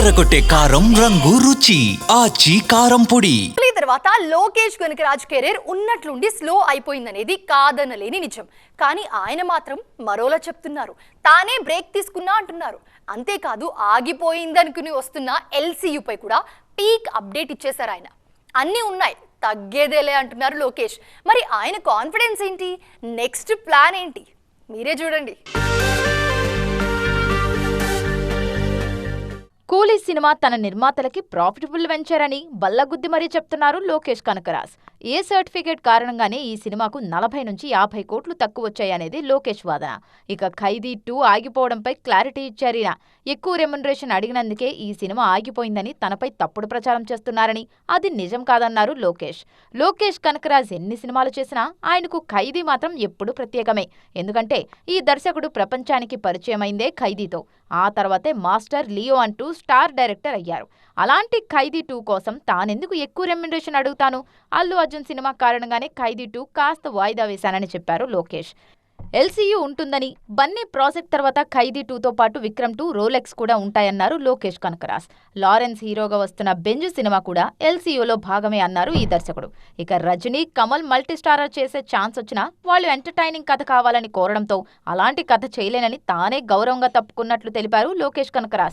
అదరగొట్టే కారం రంగు రుచి. ఆచి కారం పొడి. తర్వాత లోకేష్ కనకరాజ్ కెరీర్ ఉన్నట్లుండి స్లో అయిపోయిందనేది కాదనలేని నిజం. కానీ ఆయన మాత్రం మరోలా చెప్తున్నారు. తానే బ్రేక్ తీసుకున్నా అంటున్నారు. అంతేకాదు ఆగిపోయిందనుకుని వస్తున్న ఎల్సీయూపై కూడా పీక్ అప్డేట్ ఇచ్చేశారు ఆయన. అన్నీ ఉన్నాయి. తగ్గేదేలే అంటున్నారు లోకేష్. మరి ఆయన కాన్ఫిడెన్స్ ఏంటి? నెక్స్ట్ ప్లాన్ ఏంటి? మీరే చూడండి. కూలీ సినిమా తన నిర్మాతలకి ప్రాఫిటబుల్ వెంచర్ అని బల్లగుద్ది మరీ చెప్తున్నారు లోకేష్ కనకరాజ్. ఏ సర్టిఫికేట్ కారణంగానే ఈ సినిమాకు నలభై నుంచి యాభై కోట్లు తక్కువ వచ్చాయనేది లోకేష్ వాదన. ఇక ఖైదీ టూ ఆగిపోవడంపై క్లారిటీ ఇచ్చారు ఎక్కువ రెమ్యునరేషన్ అడిగినందుకే ఈ సినిమా ఆగిపోయిందని తనపై తప్పుడు ప్రచారం చేస్తున్నారని. అది నిజం కాదన్నారు లోకేష్. లోకేష్ కనకరాజ్ ఎన్ని సినిమాలు చేసినా ఆయనకు ఖైదీ మాత్రం ఎప్పుడూ ప్రత్యేకమే. ఎందుకంటే ఈ దర్శకుడు ప్రపంచానికి పరిచయమైందే ఖైదీతో. ఆ తర్వాతే మాస్టర్ లియో అంటూ స్టార్ డైరెక్టర్ అయ్యారు. అలాంటి ఖైదీ టూ కోసం తానెందుకు ఎక్కువ రెమ్యునరేషన్ అడుగుతాను? అల్లు అర్జున్ సినిమా కారణంగానే ఖైదీ టూ కాస్త వాయిదా వేశానని చెప్పారు లోకేష్. ఎల్సీయూ ఉంటుందని బన్నీ ప్రాజెక్ట్ తర్వాత ఖైదీ టూతో పాటు విక్రమ్ టూ రోలెక్స్ కూడా ఉంటాయన్నారు లోకేష్ కనకరాజ్. లారెన్స్ హీరోగా వస్తున్న బెంజు సినిమా కూడా ఎల్సీయూలో భాగమే అన్నారు ఈ దర్శకుడు. ఇక రజనీ కమల్ మల్టీస్టారర్ చేసే ఛాన్స్ వచ్చినా వాళ్ళు ఎంటర్టైనింగ్ కథ కావాలని కోరడంతో అలాంటి కథ చేయలేనని తానే గౌరవంగా తప్పుకున్నట్లు తెలిపారు లోకేష్ కనకరాజ్.